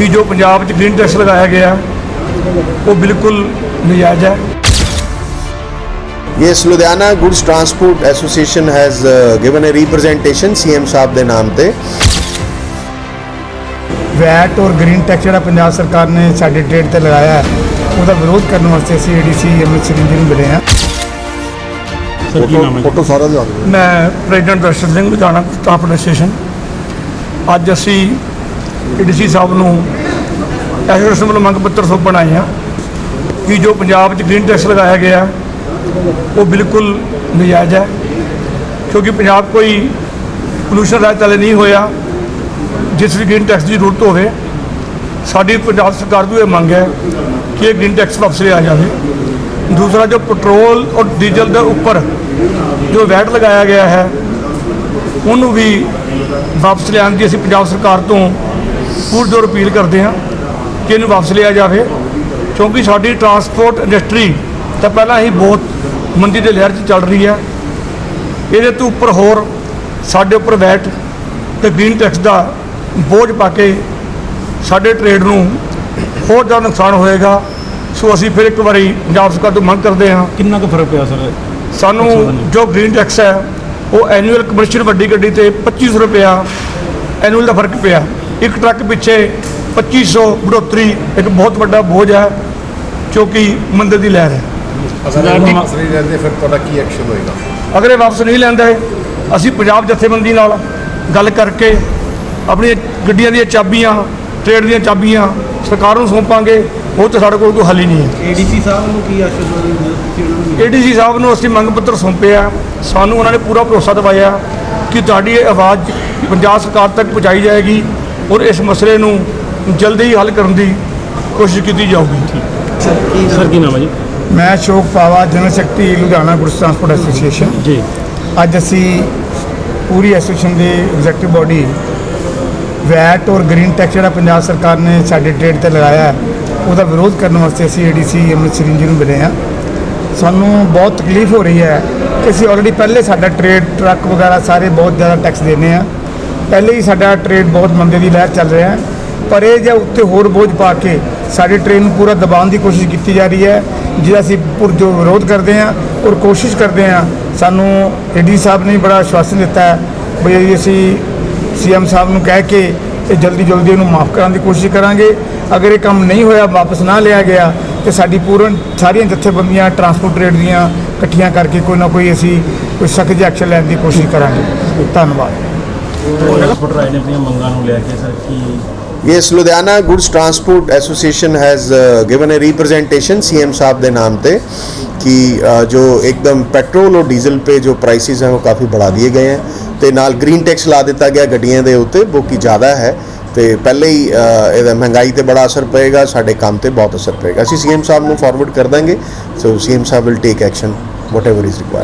ਕਿ ਜੋ ਪੰਜਾਬ 'ਚ ਗ੍ਰੀਨ ਟੈਕਸ ਲਗਾਇਆ ਗਿਆ ਉਹ ਬਿਲਕੁਲ ਨਜਾਇਜ਼ ਹੈ। Yes Ludhiana goods transport association has given a representation CM ਸਾਹਿਬ ਦੇ ਨਾਮ ਤੇ। ਵੈਟ ਔਰ ਗ੍ਰੀਨ ਟੈਕਸ ਜਿਹੜਾ ਪੰਜਾਬ ਸਰਕਾਰ ਨੇ ਸਾਡੇ ਟ੍ਰੇਡ ਤੇ ਲਗਾਇਆ ਹੈ ਉਹਦਾ ਵਿਰੋਧ ਕਰਨ ਵਾਸਤੇ ਅਸੀਂ ਏਡੀਸੀ ਐਮਐਸ ਚਰਨਜੀਤ ਨੂੰ ਮਿਲੇ ਹਾਂ। ਸਰ ਕੀ ਨਾਮ ਹੈ? ਫੋਟੋ ਸਾਰਾ ਲਿਆ ਮੈਂ president Darshan Singh Ludhiana staff administration ਅੱਜ ਅਸੀਂ ਡੀਸੀ ਸਾਹਿਬ ਨੂੰ ਐਸੋਸੀਏਸ਼ਨ ਵੱਲੋਂ ਮੰਗ ਪੱਤਰ ਸੌਂਪਣ ਆਏ ਹਾਂ ਕਿ ਜੋ ਪੰਜਾਬ 'ਚ ਗ੍ਰੀਨ ਟੈਕਸ ਲਗਾਇਆ ਗਿਆ, ਉਹ ਬਿਲਕੁਲ ਨਜਾਇਜ਼ ਹੈ, ਕਿਉਂਕਿ ਪੰਜਾਬ ਕੋਈ ਪੋਲੂਸ਼ਨ ਰਾਜ ਤਲੇ ਨਹੀਂ ਹੋਇਆ। ਜਿਸ ਵੀ ਗ੍ਰੀਨ ਟੈਕਸ ਦੀ ਜ਼ਰੂਰਤ ਹੋਵੇ, ਸਾਡੀ ਪੰਜਾਬ ਸਰਕਾਰ ਦੀ ਇਹ ਮੰਗ ਹੈ ਕਿ ਇਹ ਗ੍ਰੀਨ ਟੈਕਸ ਵਾਪਸ ਲਿਆ ਜਾਵੇ। ਦੂਸਰਾ, ਜੋ ਪੈਟਰੋਲ ਔਰ ਡੀਜ਼ਲ ਦੇ ਉੱਪਰ ਜੋ ਵੈਟ ਲਗਾਇਆ ਗਿਆ ਹੈ, ਉਹਨੂੰ ਵੀ ਵਾਪਸ ਲਿਆਉਣ ਦੀ ਅਸੀਂ ਪੰਜਾਬ ਸਰਕਾਰ ਤੋਂ ਪੂਰੀ ਜ਼ੋਰ ਅਪੀਲ ਕਰਦੇ ਹਾਂ ਕਿ ਇਹਨੂੰ ਵਾਪਸ ਲਿਆ ਜਾਵੇ ਕਿਉਂਕਿ ਸਾਡੀ ਟਰਾਂਸਪੋਰਟ ਇੰਡਸਟਰੀ ਤਾਂ ਪਹਿਲਾਂ ਹੀ ਬਹੁਤ ਮੰਦੀ ਦੇ ਲਹਿਰ 'ਚ ਚੱਲ ਰਹੀ ਹੈ। ਇਹਦੇ ਤੋਂ ਉੱਪਰ ਹੋਰ ਸਾਡੇ ਉੱਪਰ ਵੈਟ ਤੇ ਗ੍ਰੀਨ ਟੈਕਸ ਦਾ ਬੋਝ ਪਾ ਕੇ ਸਾਡੇ ਟ੍ਰੇਡ ਨੂੰ ਹੋਰ ਜ਼ਿਆਦਾ ਨੁਕਸਾਨ ਹੋਏਗਾ। ਸੋ ਅਸੀਂ ਫਿਰ ਇੱਕ ਵਾਰੀ ਪੰਜਾਬ ਸਰਕਾਰ ਤੋਂ ਮੰਗ ਕਰਦੇ ਹਾਂ। ਕਿੰਨਾ ਕੁ ਫ਼ਰਕ ਪਿਆ ਸਰ? ਸਾਨੂੰ ਜੋ ਗ੍ਰੀਨ ਟੈਕਸ ਹੈ ਉਹ ਐਨੂਅਲ ਕਮਰਸ਼ੀਅਲ ਵੱਡੀ ਗੱਡੀ ਤੇ 2500 ਰੁਪਇਆ ਐਨੂਅਲ ਦਾ ਫ਼ਰਕ ਪਿਆ। ਇੱਕ ਟਰੱਕ ਪਿੱਛੇ 2500 ਬੜੋਤਰੀ ਇੱਕ ਬਹੁਤ ਵੱਡਾ ਬੋਝ ਹੈ ਜੋ ਕਿ ਮੰਦੇ ਦੀ ਲਹਿਰ ਹੈ। ਅਗਰ ਇਹ ਵਾਪਸ ਨਹੀਂ ਰਹਿੰਦੇ ਫਿਰ ਤੁਹਾਡਾ ਕੀ ਐਕਸ਼ਨ ਹੋਏਗਾ? ਅਗਰ ਇਹ ਵਾਪਸ ਨਹੀਂ ਲੈਂਦੇ ਅਸੀਂ ਪੰਜਾਬ ਜਥੇਬੰਦੀ ਨਾਲ ਗੱਲ ਕਰਕੇ ਆਪਣੀਆਂ ਗੱਡੀਆਂ ਦੀਆਂ ਚਾਬੀਆਂ ਟ੍ਰੇਡ ਦੀਆਂ ਚਾਬੀਆਂ ਸਰਕਾਰ ਨੂੰ ਸੌਂਪਾਂਗੇ ਉਹ ਤੇ ਸਾਡੇ ਕੋਲ ਕੋਈ ਹੱਲ ਹੀ ਨਹੀਂ ਹੈ। ਏਡੀਸੀ ਸਾਹਿਬ ਨੂੰ ਕੀ ਆਸ਼ਵਾਸਨ ਏਡੀਸੀ ਸਾਹਿਬ ਨੂੰ ਅਸੀਂ ਮੰਗ ਪੱਤਰ ਸੌਂਪਿਆ ਸਾਨੂੰ ਉਹਨਾਂ ਨੇ ਪੂਰਾ ਭਰੋਸਾ ਦਿਵਾਇਆ ਕਿ ਤੁਹਾਡੀ ਇਹ ਆਵਾਜ਼ ਪੰਜਾਬ ਸਰਕਾਰ ਤੱਕ ਪਹੁੰਚਾਈ ਜਾਏਗੀ। ਔਰ ਇਸ ਮਸਲੇ ਨੂੰ ਜਲਦੀ ਹੀ ਹੱਲ ਕਰਨ ਦੀ ਕੋਸ਼ਿਸ਼ ਕੀਤੀ ਜਾਊਗੀ। ਸਰ ਕੀ ਨਾਮ ਹੈ? ਜੀ? ਮੈਂ ਅਸ਼ੋਕ ਪਾਵਾ ਜਨਰਲ ਸ਼ਕਤੀ ਲੁਧਿਆਣਾ ਗੁੱਡਸ ਟਰਾਂਸਪੋਰਟ ਐਸੋਸੀਏਸ਼ਨ। ਜੀ। ਅੱਜ ਅਸੀਂ ਪੂਰੀ ਐਸੋਸੀਏਸ਼ਨ ਦੀ ਐਗਜ਼ੈਕਟਿਵ ਬਾਡੀ ਵੈਟ ਔਰ ਗ੍ਰੀਨ ਟੈਕਸ ਜਿਹੜਾ ਪੰਜਾਬ ਸਰਕਾਰ ਨੇ ਸਾਡੇ ਟ੍ਰੇਡ ਤੇ ਲਗਾਇਆ ਹੈ ਉਹਦਾ ਵਿਰੋਧ ਕਰਨ ਵਾਸਤੇ ਅਸੀਂ ਏਡੀਸੀ ਐਮਐਸ ਚਰਨਜੀਤ ਨੂੰ ਮਿਲੇ ਹਾਂ। ਸਾਨੂੰ ਬਹੁਤ ਤਕਲੀਫ ਹੋ ਰਹੀ ਹੈ ਕਿ ਅਸੀਂ ਆਲਰੇਡੀ ਪਹਿਲੇ ਸਾਡਾ ਟ੍ਰੇਡ ਟਰੱਕ ਵਗੈਰਾ ਸਾਰੇ ਬਹੁਤ ਜ਼ਿਆਦਾ ਟੈਕਸ ਦੇਨੇ ਆ। ਪਹਿਲੇ ਹੀ ਸਾਡਾ ਟ੍ਰੇਡ ਬਹੁਤ ਮੰਦੇ ਦੀ ਲਹਿਰ ਚੱਲ ਰਿਹਾ ਹੈ। ਪਰ ਇਹ ਜੇ ਉੱਤੇ ਹੋਰ ਬੋਝ ਪਾ ਕੇ ਸਾਡੇ ਟ੍ਰੇਨ ਨੂੰ ਪੂਰਾ ਦਬਾਉਣ ਦੀ ਕੋਸ਼ਿਸ਼ ਕੀਤੀ ਜਾ ਰਹੀ ਹੈ ਜਿਹਦਾ ਅਸੀਂ ਪੁਰਜੋ ਵਿਰੋਧ ਕਰਦੇ ਹਾਂ ਔਰ ਕੋਸ਼ਿਸ਼ ਕਰਦੇ ਹਾਂ, ਸਾਨੂੰ ਏਡੀ ਸਾਹਿਬ ਨੇ ਬੜਾ ਆਸ਼ਵਾਸਨ ਦਿੱਤਾ ਹੈ ਵੀ ਅਸੀਂ ਸੀਐਮ ਸਾਹਿਬ ਨੂੰ ਕਹਿ ਕੇ ਤੇ ਜਲਦੀ ਜਲਦੀ ਇਹਨੂੰ ਮਾਫ ਕਰਾਉਣ ਦੀ ਕੋਸ਼ਿਸ਼ ਕਰਾਂਗੇ। ਅਗਰ ਇਹ ਕੰਮ ਨਹੀਂ ਹੋਇਆ, ਵਾਪਸ ਨਾ ਲਿਆ ਗਿਆ, ਤੇ ਸਾਡੀ ਪੂਰਨ ਸਾਰੀਆਂ ਜਥੇਬੰਦੀਆਂ ਟਰਾਂਸਪੋਰਟ ਰੇਟ ਦੀਆਂ ਇਕੱਠੀਆਂ ਕਰਕੇ ਕੋਈ ਨਾ ਕੋਈ ਅਸੀਂ ਕੋਈ ਸਖਤ ਐਕਸ਼ਨ ਲੈਣ ਦੀ ਕੋਸ਼ਿਸ਼ ਕਰਾਂਗੇ। ਧੰਨਵਾਦ। ਟਰਾਂਸਪੋਰਟ ਰਾਜ ਨੇ ਆਪਣੀਆਂ ਮੰਗਾਂ ਨੂੰ ਲੈ ਕੇ ਸਰ ਕੀ yes Ludhiana goods transport association has given a representation CM sahab ਦੇ ਨਾਮ ਤੇ ਕਿ ਅ, ਜੋ ਇੱਕਦਮ ਪੈਟਰੋਲ ਔਰ ਡੀਜ਼ਲ पे ਜੋ ਪ੍ਰਾਈਸਿਸ हैं वो काफ़ी बढ़ा दिए गए हैं ਤੇ ਨਾਲ ਗ੍ਰੀਨ ਟੈਕਸ ਲਾ ਦਿੱਤਾ ਗਿਆ ਗੱਡੀਆਂ ਦੇ ਉੱਤੇ ਜੋ ਕਿ ਜ਼ਿਆਦਾ ਹੈ ਤੇ ਪਹਿਲੇ ਹੀ ਅ, ਇਹਦਾ ਮਹਿੰਗਾਈ ਤੇ ਬੜਾ ਅਸਰ ਪਏਗਾ ਸਾਡੇ ਕੰਮ ਤੇ ਬਹੁਤ ਅਸਰ ਪਏਗਾ ਅਸੀਂ ਸੀਐਮ ਸਾਹਿਬ ਨੂੰ ਫਾਰਵਰਡ ਕਰ ਦਾਂਗੇ so CM sahib will take action whatever is required